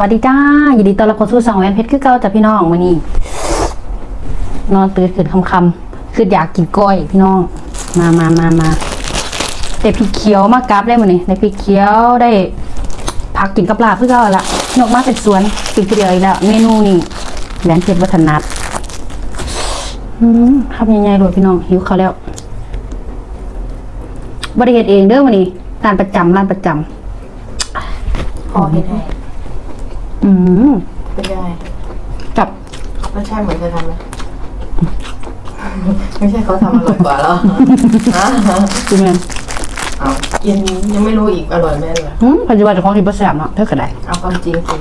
วัสดีจ้ายินดีต้อนรับเข้าสู่สองแหวนเพชรคือเก่าจ้ะพี่น้องมื้อนี้ นอนตื่นขึ้นคำๆคืออยากกินก้อยพี่น้อง มามามามาได้พริกเขียวมากราบได้หมื้อนี้ได้พริกเขียวได้ผักกินกับลาบคือเก่าละนกมาเป็นสวนกินผู้เดียวอีกแล้ว เมนูนี้แหวนเพชรวัฒนัทอืมทำยังไงรวยพี่น้องหิวเขาแล้วบริเหตุเองเด้อมื้อนี้ร้านประจำร้านประจำพอเห็นให้ อืมเป็นยังไงกับรสชาติเหมือนเคยทำไหมไม่ใช่เขาทำอร่อยกว่าแล้วฮะคือแมนเอากินยังไม่รู้อีกอร่อยไหมเลยอืมปัจจุบันจะของที่ประแสบเนาะเท่ากับได้เอาความจริงสิ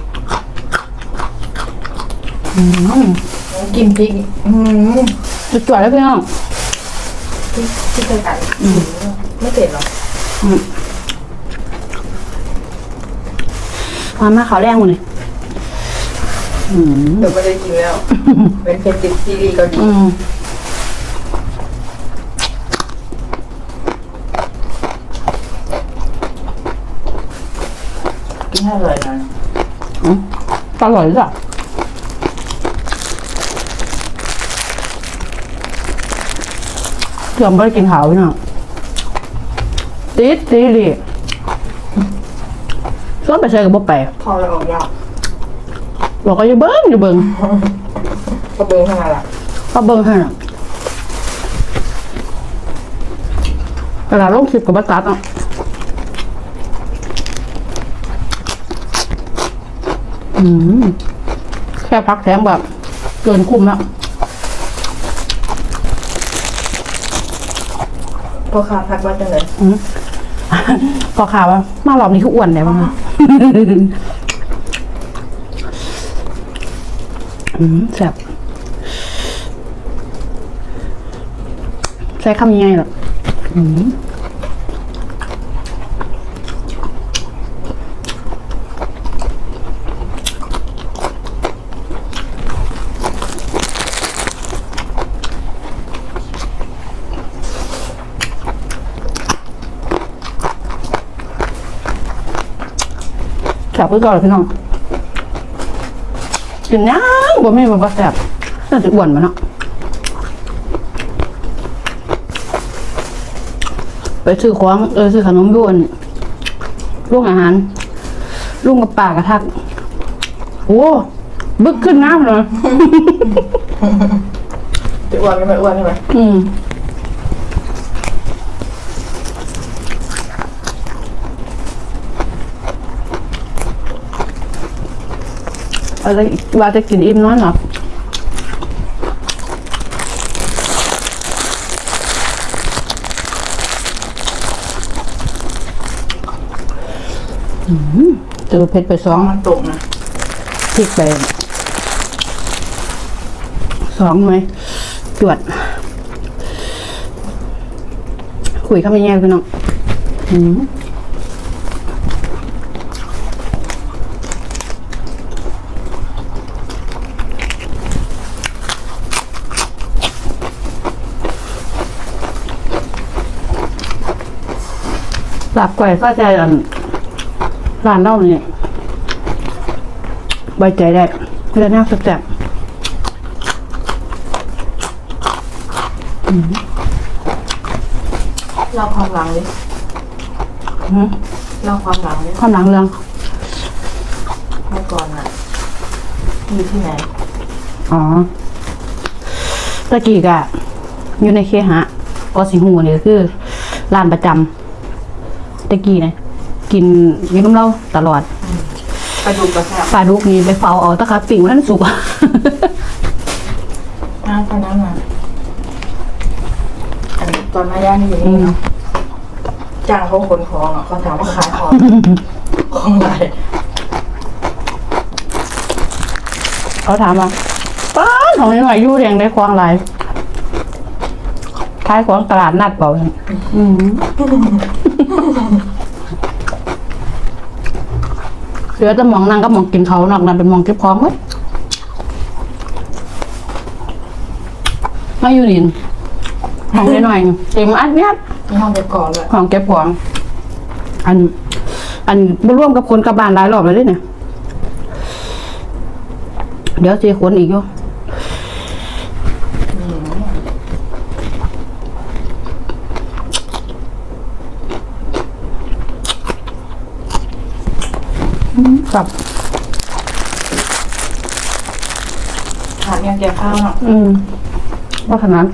อืมกินพริกอืมจะจวดแล้วพี่น้องที่ที่เคยกัดไม่เผ็ดหรอมามาขาวแรงหมดเลยอืม เดี๋ยวไม่ได้กินแล้ว เป็นเผ็ดติดซีรีส์เกาหลีอืมกินให้อร่อยหน่อยอืมอร่อยจ้ะเกือบไม่ได้กินขาวพี่น้องติดติดดิส่วนไปใช้กับบ่ไปพอแล้วออกยาก บอกก็อย่าเบิ้งอย่าเบิ้งก็เป็นขนาดละก็เบิ้งให้น่ะเวลาลงคลิปกับบัตตัดอะอืมแค่พักแถมแบบเกินคุ้มแล้วพอขาพักว่าจังเลย อืมพอข่าวว่ามารอบนี้คืออ้วนเนี่ยบ้าง อืมแซ่บใช้คำยังไงหรออืมแซ่บไปก่อนเลพี่น้อง กินยังบ่มีมันก็แซ่บน่าจะอ้วนมาเนาะไปซื้อของเออซื้อขนมอยวนลุงอาหารลุงกับป่ากระทัก โอ้บึกขึ้นน้ำเลย จะอ้วนก็ไม่อ้วนใช่ไหมอืม อะไรว่าจะกินอิ่มน้อยหรออืมเจอเผ็ดไปสองมันตกนะพริกไปสองไหมจวด คุยเข้ามาแย่พี่น้องอืม หลับก่อยก็ใจอันร้านเล่าเนี่ยใบใจได้เรื่องน่าสแตบเล่าความหลังดิอืมเล่าความหลังดิความหลังเรื่องเมื่อก่อนอะอยู่ที่ไหน อ๋อ ตะกี้กะอยู่ในเคหะก็สิหูนี่ก็คือร้านประจำ ตะกี้นะกินอยืนน้ำเราตลอดกระดูกกระแทกปลาดุกนี่ไปเฝ้าเอาตะขาปิ่งนั้นสุก น้าตอนนั้นอะอันตอนแม่ย่านี่อยู่นี่เนาะจ้างเขาขนของอะเขาถามว่าขายของของอะไรเขาถามว่าป้าดของนี่หน่อยอยู่เรียงได้ควางหลายขายของตลาดนัดเปล่าอืม เหลือแต่หมองนั่งก็มองกินเขานอกนั้นเป็นหมองเก็บของไว้มาอยู่นี่ของนิดหน่อยเต็มอัดเนี้ยมีห้องเก็บของเลยของเก็บของอัน อันบ่ร่วมกับคนกลับบ้านหลายรอบแล้วเด้เนี่ยเดี๋ยวเจขนอีกอยู่อืม กลับหาเนี่ยแกข้าวเนาะอืมว่าขนาด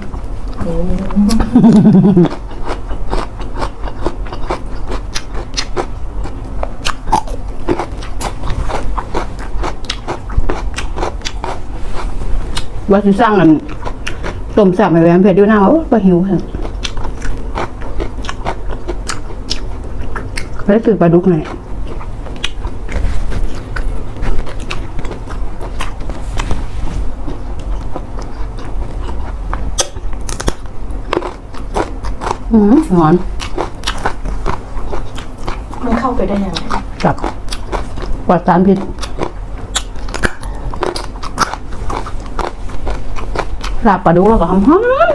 ว่าสิสร้างอันต้มสับให้แหวนเพชรด้วยนะโอ้ว่าหิวค่ะไม่ได้ตื่นปลาดุกไหนอย อืมหวานมันเข้าไปได้ยังไงกับปลอดสารพิษลาบปลาดุกแล้วก็หอมหอม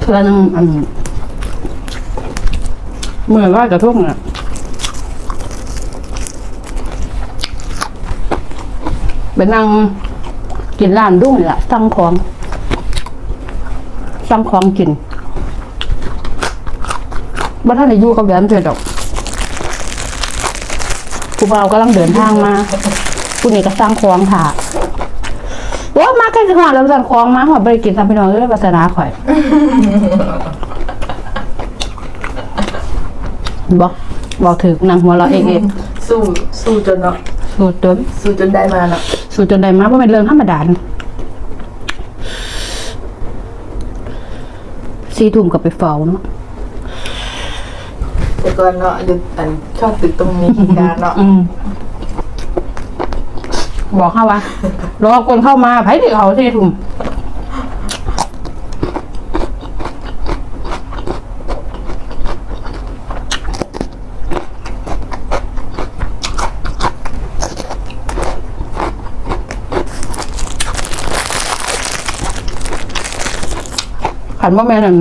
เทือนึงอันเมื่อร้อยกระทงอะ ไปนั่งกินร้านดุ้งนี่แหละสั่งของสั่งของกินบ้านท่านอายุกับแหวนเพ็ดดอกผู้บ่าวกำลังเดินทางมาผู้นี้ก็สร้างของถ่าว่ามาใกล้จะหอดแล้วสั่งของมาหอดบริกินทำพี่น้องเลยภาษนาข่อยบอกบอกถึงนางหัวเราะเองเองสู้สู้จนเนาะสูตรจนสู้จนได้มาเนาะ สูตรจนได้มาเพราะเป็นเรื่องธรรมดานะสี่ทุ่มกับไปเฝ้าเนาะแต่ก่อนเนาะอยู่อันชอบตึกตรงนี้การเนาะอืมบอกเขาว่า รอคนเข้ามาไผ่ที่เขาสี่ทุ่ม ขันว่าแม่นั่น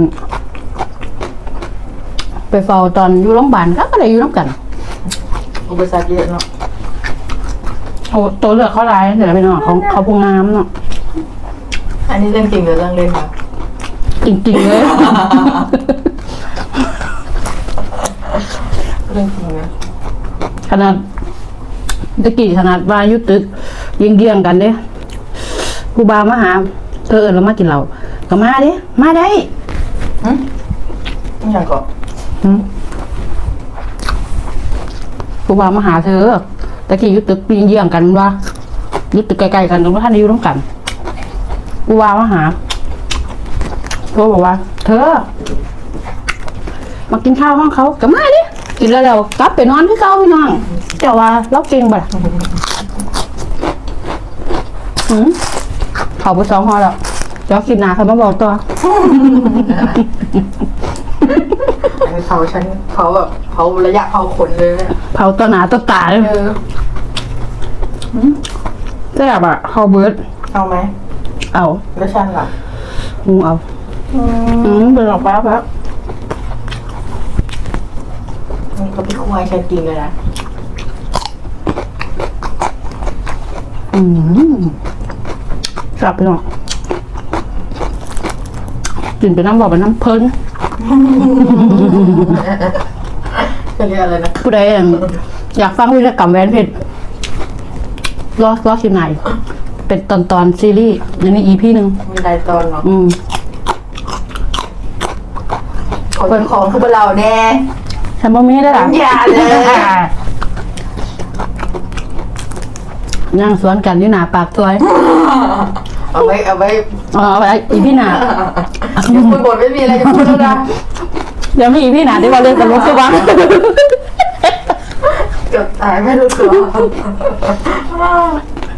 ไปเฝ้าตอนอยู่โรงพยาบาลก็อะไรอยู่น้ำกัน อุปสรรคเยอะเนาะโอ้ตัวเลือกเขาร้ายเดี๋ยวไปเนาะเขาเขาพงน้ำเนาะอันนี้เรื่องจริงหรือเรื่องเล่นคะจริงๆเลย เรื่องจริงนะขนาดตะกี้ขนาดว่าอยุตึกเยี่ยงเยี่ยงๆกันเด้ครูบามาหา เธอเอิญเรามากินเหล้า ก็มาเด้มาได้หึนี่ยังก่อนหืมครูบามาหาเธอตะกี้อยุตึกเยี่ยงเยี่ยงๆกันว่าอยุตึกไกลๆกันตรงท่านอายุร่วมกันครูบามาหาโทรบอกว่า เธอ มากินข้าวห้องเขาก็มาดิกินแล้วเรากลับไปนอนที่เก่าพี่น้องเจ้าว่าเราเก่งบ่ล่ะหืมเขาไปสองหอแล้วเจ้ากินหนาเขามาบอกตัวอันนี้เผาฉันเผาแบบเผาระยะเผาขนเลยเนี่ยเผาตัวหนาตัวตาเลยเออแซ่บอะเขาเบิร์ดเอาไหมเอาแล้วฉันล่ะหูเอาอืมเป็นหลอกแป๊บแล้วมันก็พี่ควายฉันกินเลยนะอืมกลับไปหน่อย กินไปน้ำบอกไปน้ำเพิ่นจะเรียกอะไรนะผู้ใดอั่นอยากฟังวิรกรรมแหวนเพชรรอรอคิวไหน เป็นตอนตอนๆซีรีส์ในนี้อีพีหนึ่งมีหลายตอนเนาะอืมคนของคือเราแน่ฉันบ่มีได้หรออย่าเลยนั่งสวนกันอยู่หนาปากซอย เอาไว้เอาไว้อ๋อเอาไว้อีพี่หนาเดี๋ยว คุยบทไม่มีอะไรจะพูดแล้วนะเดี๋ยวมีอีพี่หนาที่ว่าเรื่องตลกใช่ปะเกือบตายไม่รู้ตัว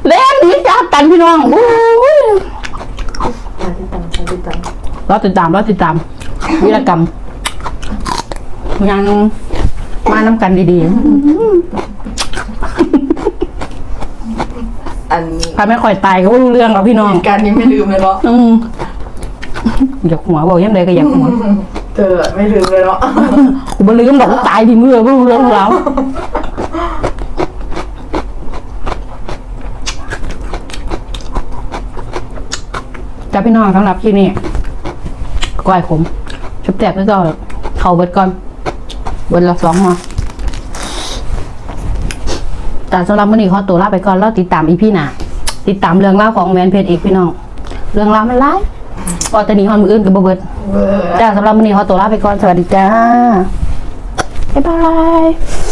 เล่นหนี้จากกันพี่น้องโอ้ยมาที่ตังมาที่ตังรอติดตามรอติดตามวิรกรรมยังมาน้ำกันดีอันๆพาไม่ค่อยตายก็บ่รู้เรื่องหรอกพี่น้องเหตุการณ์นี้ไม่ลืมเลยเนาะ อืมอยากหัวบอกยังไงก็อยากหัวเจอไม่ลืมเลยเนาะกูบ่ลืมบอกว่าตายดีมือบ่รู้เรื่องแล้วจ้าพี่น้องสำหรับที่นี่ก้อยขมชุบแตกแล้วก็เขาเบิดก่อนเบิดละสองหอแต่สำหรับมื้อนี้ขอตัวลาไปก่อนแล้วติดตามอีพี่หน้าติดตามเรื่องราวของแวนเพจอีกพี่น้อง เรื่องราวมันหลาย พอแตอนนี้ฮอนมืออื่นก็บ่เบิดเวอร์จ้าสำหรับวันนี้ขอตัวลาไปก่อนสวัสดีจ้าบ๊ายบาย